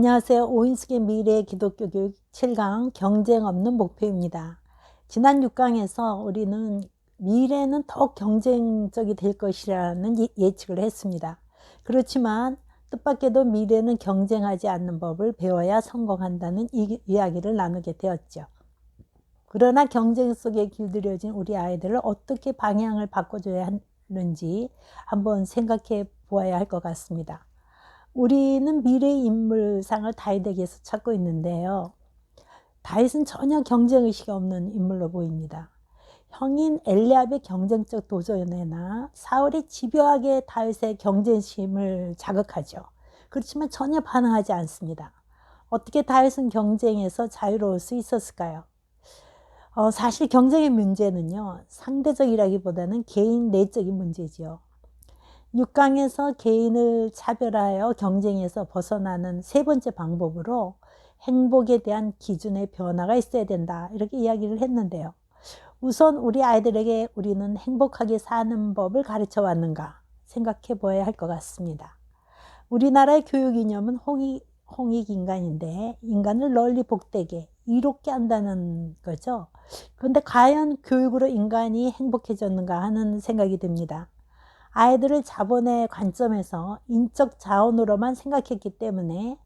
안녕하세요. 오인숙의 미래 기독교 교육 7강 경쟁 없는 목표입니다. 지난 6강에서 우리는 미래는 더욱 경쟁적이 될 것이라는 예- 예측을 했습니다. 그렇지만 뜻밖에도 미래는 경쟁하지 않는 법을 배워야 성공한다는 이, 이야기를 나누게 되었죠. 그러나 경쟁 속에 길들여진 우리 아이들을 어떻게 방향을 바꿔줘야 하는지 한번 생각해 보아야 할 것 같습니다. 우리는 미래의 인물상을 다윗에게서 찾고 있는데요. 다윗은 전혀 경쟁의식이 없는 인물로 보입니다. 형인 엘리압의 경쟁적 도전에나 사울이 집요하게 다윗의 경쟁심을 자극하죠. 그렇지만 전혀 반응하지 않습니다. 어떻게 다윗은 경쟁에서 자유로울 수 있었을까요? 어, 사실 경쟁의 문제는요, 상대적이라기보다는 개인 내적인 문제지요. 6강에서 개인을 차별하여 경쟁에서 벗어나는 세 번째 방법으로 행복에 대한 기준의 변화가 있어야 된다. 이렇게 이야기를 했는데요. 우선 우리 아이들에게 우리는 행복하게 사는 법을 가르쳐 왔는가 생각해 보아야 할 것 같습니다. 우리나라의 교육 이념은 홍익, 홍익 인간인데 인간을 널리 복되게 이롭게 한다는 거죠. 그런데 과연 교육으로 인간이 행복해졌는가 하는 생각이 듭니다. 아이들을 자본의 관점에서 인적 자원으로만 생각했기 때문에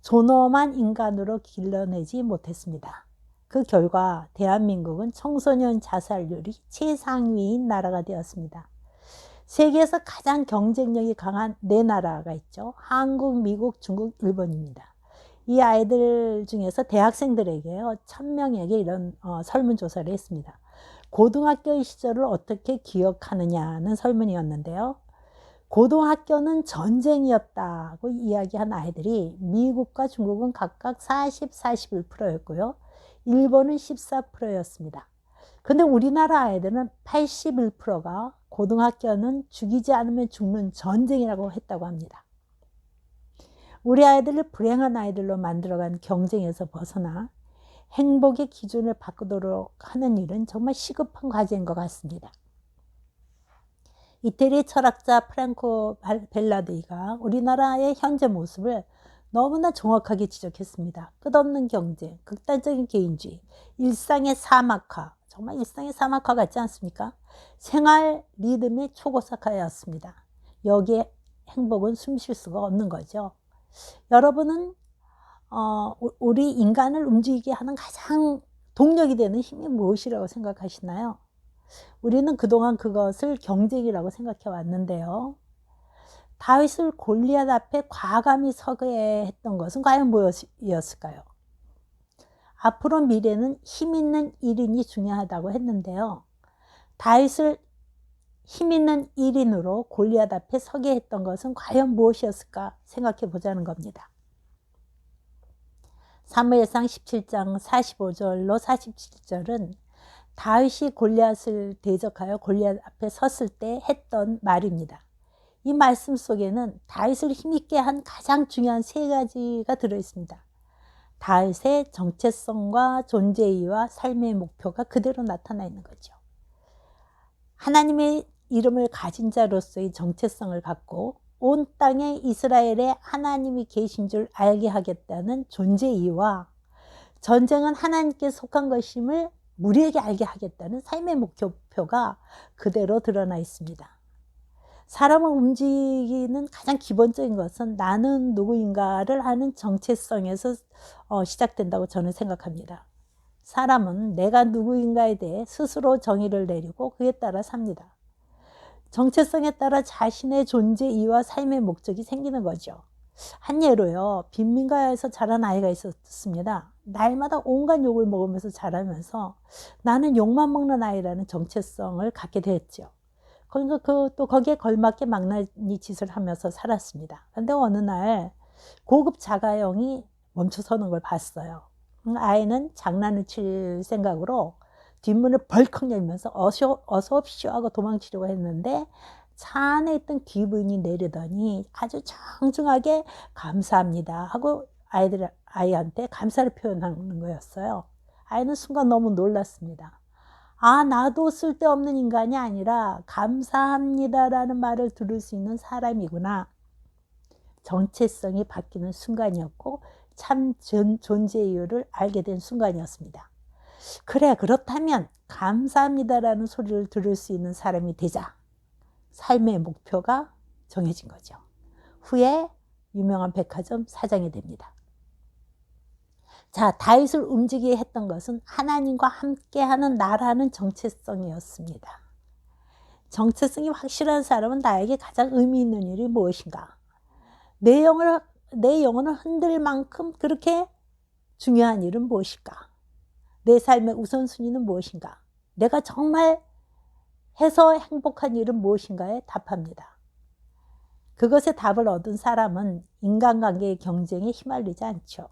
존엄한 인간으로 길러내지 못했습니다. 그 결과 대한민국은 청소년 자살률이 최상위인 나라가 되었습니다. 세계에서 가장 경쟁력이 강한 네 나라가 있죠. 한국, 미국, 중국, 일본입니다. 이 아이들 중에서 대학생들에게요, 천명에게 이런 어, 설문조사를 했습니다. 고등학교 시절을 어떻게 기억하느냐는 설문이었는데요. 고등학교는 전쟁이었다고 이야기한 아이들이 미국과 중국은 각각 40, 41%였고요. 일본은 14%였습니다. 근데 우리나라 아이들은 81%가 고등학교는 죽이지 않으면 죽는 전쟁이라고 했다고 합니다. 우리 아이들을 불행한 아이들로 만들어간 경쟁에서 벗어나 행복의 기준을 바꾸도록 하는 일은 정말 시급한 과제인 것 같습니다. 이태리 철학자 프랑코 벨라디가 우리나라의 현재 모습을 너무나 정확하게 지적했습니다. 끝없는 경쟁, 극단적인 개인주의, 일상의 사막화, 정말 일상의 사막화 같지 않습니까? 생활 리듬의 초고삭화였습니다. 여기에 행복은 숨 쉴 수가 없는 거죠. 여러분은 어, 우리 인간을 움직이게 하는 가장 동력이 되는 힘이 무엇이라고 생각하시나요? 우리는 그동안 그것을 경쟁이라고 생각해 왔는데요. 다윗을 골리앗 앞에 과감히 서게 했던 것은 과연 무엇이었을까요? 앞으로 미래는 힘 있는 1인이 중요하다고 했는데요. 다윗을 힘 있는 1인으로 골리앗 앞에 서게 했던 것은 과연 무엇이었을까 생각해 보자는 겁니다. 사무엘상 17장 45절로 47절은 다윗이 골리앗을 대적하여 골리앗 앞에 섰을 때 했던 말입니다. 이 말씀 속에는 다윗을 힘있게 한 가장 중요한 세 가지가 들어 있습니다. 다윗의 정체성과 존재이와 삶의 목표가 그대로 나타나 있는 거죠. 하나님의 이름을 가진 자로서의 정체성을 갖고 온 땅에 이스라엘에 하나님이 계신 줄 알게 하겠다는 존재이와 전쟁은 하나님께 속한 것임을 무리에게 알게 하겠다는 삶의 목표가 그대로 드러나 있습니다. 사람을 움직이는 가장 기본적인 것은 나는 누구인가를 하는 정체성에서 어, 시작된다고 저는 생각합니다. 사람은 내가 누구인가에 대해 스스로 정의를 내리고 그에 따라 삽니다. 정체성에 따라 자신의 존재 이와 삶의 목적이 생기는 거죠. 한 예로요, 빈민가에서 자란 아이가 있었습니다. 날마다 온갖 욕을 먹으면서 자라면서 나는 욕만 먹는 아이라는 정체성을 갖게 됐죠. 그러니까 그 또 거기에 걸맞게 망나니 짓을 하면서 살았습니다. 근데 어느 날 고급 자가용이 멈춰서는 걸 봤어요. 아이는 장난을 칠 생각으로 뒷문을 벌컥 열면서 어서, 어서 옵시오 하고 도망치려고 했는데 차 안에 있던 기분이 내리더니 아주 정중하게 감사합니다 하고 아이들, 아이한테 감사를 표현하는 거였어요. 아이는 순간 너무 놀랐습니다. 아, 나도 쓸데없는 인간이 아니라 감사합니다라는 말을 들을 수 있는 사람이구나. 정체성이 바뀌는 순간이었고 참 존, 존재 이유를 알게 된 순간이었습니다. 그래 그렇다면 감사합니다라는 소리를 들을 수 있는 사람이 되자 삶의 목표가 정해진 거죠. 후에 유명한 백화점 사장이 됩니다. 자, 다윗을 움직이게 했던 것은 하나님과 함께하는 나라는 정체성이었습니다. 정체성이 확실한 사람은 나에게 가장 의미 있는 일이 무엇인가? 내 영을 내 영혼을 흔들 만큼 그렇게 중요한 일은 무엇일까? 내 삶의 우선순위는 무엇인가? 내가 정말 해서 행복한 일은 무엇인가에 답합니다. 그것에 답을 얻은 사람은 인간관계의 경쟁에 휘말리지 않죠.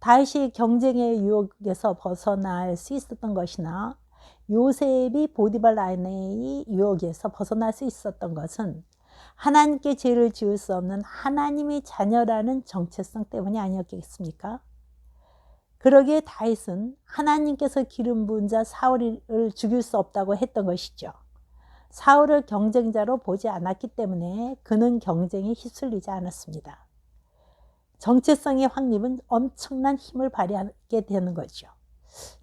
다시 경쟁의 유혹에서 벗어날 수 있었던 것이나 요셉이 보디발 라인의 유혹에서 벗어날 수 있었던 것은 하나님께 죄를 지을 수 없는 하나님의 자녀라는 정체성 때문이 아니었겠습니까? 그러기에 다윗은 하나님께서 기름 부은 자 사울을 죽일 수 없다고 했던 것이죠. 사울을 경쟁자로 보지 않았기 때문에 그는 경쟁에 휩쓸리지 않았습니다. 정체성의 확립은 엄청난 힘을 발휘하게 되는 거죠.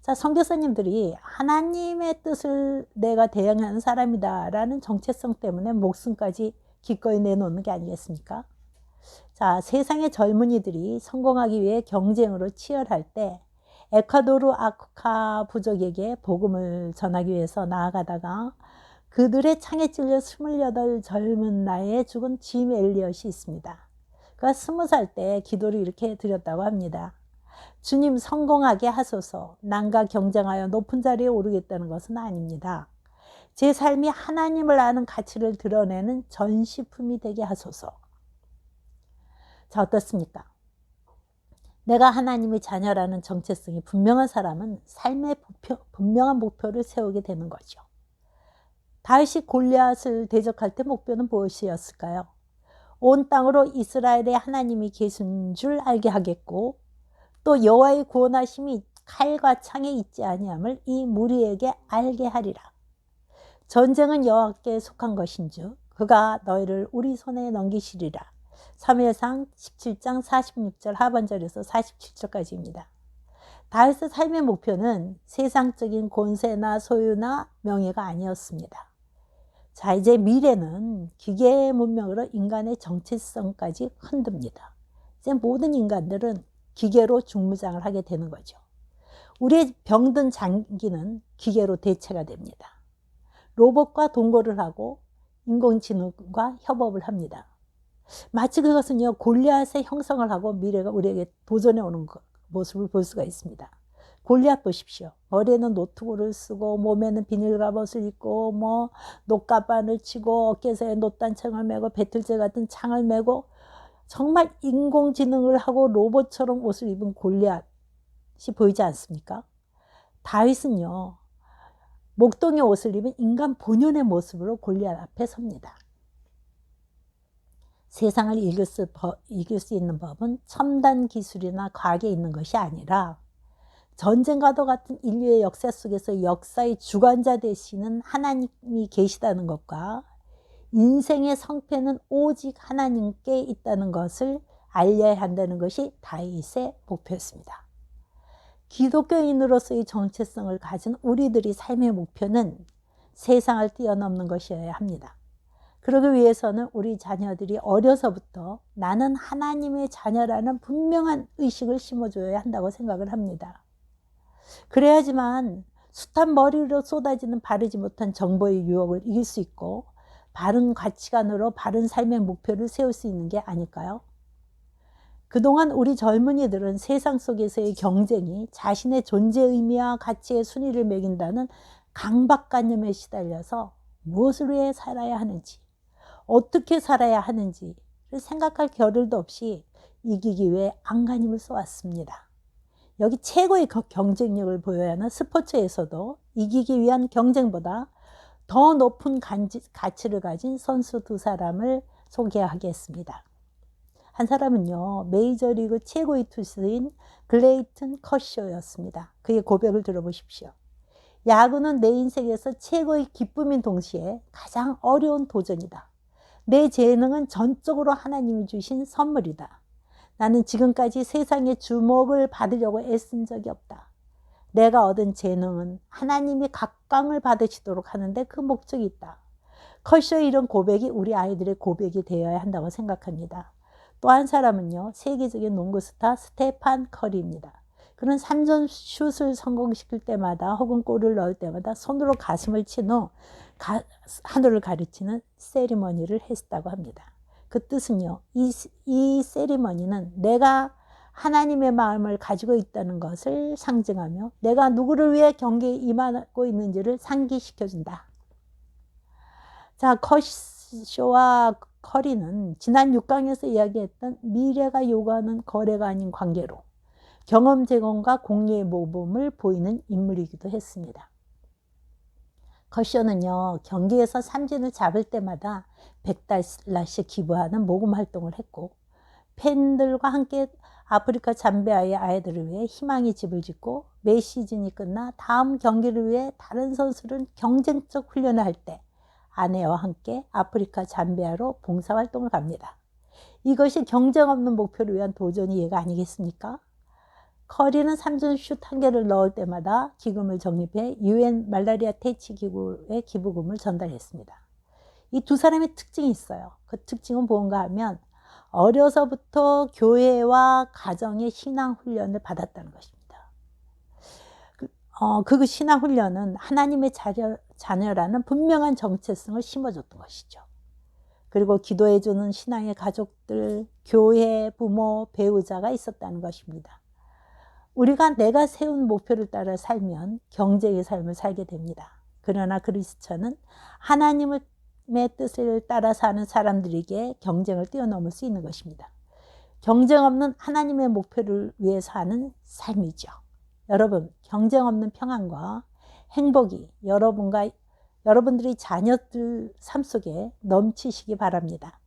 자, 선교사님들이 하나님의 뜻을 내가 대행하는 사람이다라는 정체성 때문에 목숨까지 기꺼이 내놓는 게 아니겠습니까? 자, 세상의 젊은이들이 성공하기 위해 경쟁으로 치열할 때 에콰도르 아쿠카 부족에게 복음을 전하기 위해서 나아가다가 그들의 창에 찔려 28 젊은 나이에 죽은 짐 엘리엇이 있습니다. 그가 20살 때 기도를 이렇게 드렸다고 합니다. 주님 성공하게 하소서 남과 경쟁하여 높은 자리에 오르겠다는 것은 아닙니다. 제 삶이 하나님을 아는 가치를 드러내는 전시품이 되게 하소서. 자, 어떻습니까? 내가 하나님의 자녀라는 정체성이 분명한 사람은 삶의 목표, 분명한 목표를 세우게 되는 거죠. 다윗이 골리앗을 대적할 때 목표는 무엇이었을까요? 온 땅으로 이스라엘의 하나님이 계신 줄 알게 하겠고 또 여호와의 구원하심이 칼과 창에 있지 아니함을 이 무리에게 알게 하리라. 전쟁은 여호와께 속한 것인즉 그가 너희를 우리 손에 넘기시리라. 3회상 17장 46절 하반절에서 47절까지입니다. 다윗의 삶의 목표는 세상적인 권세나 소유나 명예가 아니었습니다. 자, 이제 미래는 기계 문명으로 인간의 정체성까지 흔듭니다. 이제 모든 인간들은 기계로 중무장을 하게 되는 거죠. 우리의 병든 장기는 기계로 대체가 됩니다. 로봇과 동거를 하고 인공지능과 협업을 합니다. 마치 그것은요 골리앗의 형성을 하고 미래가 우리에게 도전해 오는 모습을 볼 수가 있습니다. 골리앗 보십시오. 머리에는 노트구를 쓰고 몸에는 비닐 갑옷을 입고 뭐 녹가반을 치고 어깨에 노단창을 메고 배틀제 같은 창을 메고 정말 인공지능을 하고 로봇처럼 옷을 입은 골리앗이 보이지 않습니까? 다윗은요 목동의 옷을 입은 인간 본연의 모습으로 골리앗 앞에 섭니다. 세상을 이길 수, 이길 수 있는 법은 첨단 기술이나 과학에 있는 것이 아니라 전쟁과도 같은 인류의 역사 속에서 역사의 주관자 되시는 하나님이 계시다는 것과 인생의 성패는 오직 하나님께 있다는 것을 알려야 한다는 것이 다윗의 목표였습니다. 기독교인으로서의 정체성을 가진 우리들의 삶의 목표는 세상을 뛰어넘는 것이어야 합니다. 그러기 위해서는 우리 자녀들이 어려서부터 나는 하나님의 자녀라는 분명한 의식을 심어줘야 한다고 생각을 합니다. 그래야지만 숱한 머리로 쏟아지는 바르지 못한 정보의 유혹을 이길 수 있고 바른 가치관으로 바른 삶의 목표를 세울 수 있는 게 아닐까요? 그동안 우리 젊은이들은 세상 속에서의 경쟁이 자신의 존재 의미와 가치의 순위를 매긴다는 강박관념에 시달려서 무엇을 위해 살아야 하는지, 어떻게 살아야 하는지를 생각할 겨를도 없이 이기기 위해 안간힘을 쏘았습니다. 여기 최고의 경쟁력을 보여야 하는 스포츠에서도 이기기 위한 경쟁보다 더 높은 가치를 가진 선수 두 사람을 소개하겠습니다. 한 사람은요, 메이저리그 최고의 투수인 글레이튼 커쇼였습니다. 그의 고백을 들어보십시오. 야구는 내 인생에서 최고의 기쁨인 동시에 가장 어려운 도전이다. 내 재능은 전적으로 하나님이 주신 선물이다. 나는 지금까지 세상의 주목을 받으려고 애쓴 적이 없다. 내가 얻은 재능은 하나님이 각광을 받으시도록 하는데 그 목적이 있다. 컬셔의 이런 고백이 우리 아이들의 고백이 되어야 한다고 생각합니다. 또 한 사람은요, 세계적인 농구 스타 스테판 커리입니다. 그는 3점 슛을 성공시킬 때마다 혹은 골을 넣을 때마다 손으로 가슴을 친 후 하늘을 가르치는 세리머니를 했다고 합니다. 그 뜻은요, 이, 이 세리머니는 내가 하나님의 마음을 가지고 있다는 것을 상징하며 내가 누구를 위해 경계에 임하고 있는지를 상기시켜준다. 자, 커쇼와 커리는 지난 6강에서 이야기했던 미래가 요구하는 거래가 아닌 관계로 경험 제공과 공유의 모범을 보이는 인물이기도 했습니다. 커쇼는요, 경기에서 삼진을 잡을 때마다 100달러씩 기부하는 모금 활동을 했고, 팬들과 함께 아프리카 잠비아의 아이들을 위해 희망의 집을 짓고, 매 시즌이 끝나 다음 경기를 위해 다른 선수를 경쟁적 훈련을 할 때, 아내와 함께 아프리카 잠비아로 봉사활동을 갑니다. 이것이 경쟁 없는 목표를 위한 도전의 예가 아니겠습니까? 커리는 삼전 슛한 개를 넣을 때마다 기금을 적립해 유엔 말라리아 퇴치 기구에 기부금을 전달했습니다. 이 두 사람의 특징이 있어요. 그 특징은 뭔가 하면 어려서부터 교회와 가정의 신앙 훈련을 받았다는 것입니다. 그, 어, 그 신앙 훈련은 하나님의 자녀, 자녀라는 분명한 정체성을 심어줬던 것이죠. 그리고 기도해주는 신앙의 가족들, 교회, 부모, 배우자가 있었다는 것입니다. 우리가 내가 세운 목표를 따라 살면 경쟁의 삶을 살게 됩니다. 그러나 그리스천은 하나님의 뜻을 따라 사는 사람들에게 경쟁을 뛰어넘을 수 있는 것입니다. 경쟁 없는 하나님의 목표를 위해 사는 삶이죠. 여러분, 경쟁 없는 평안과 행복이 여러분과 여러분들의 자녀들 삶 속에 넘치시기 바랍니다.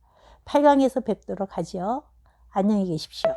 8강에서 뵙도록 하지요. 안녕히 계십시오.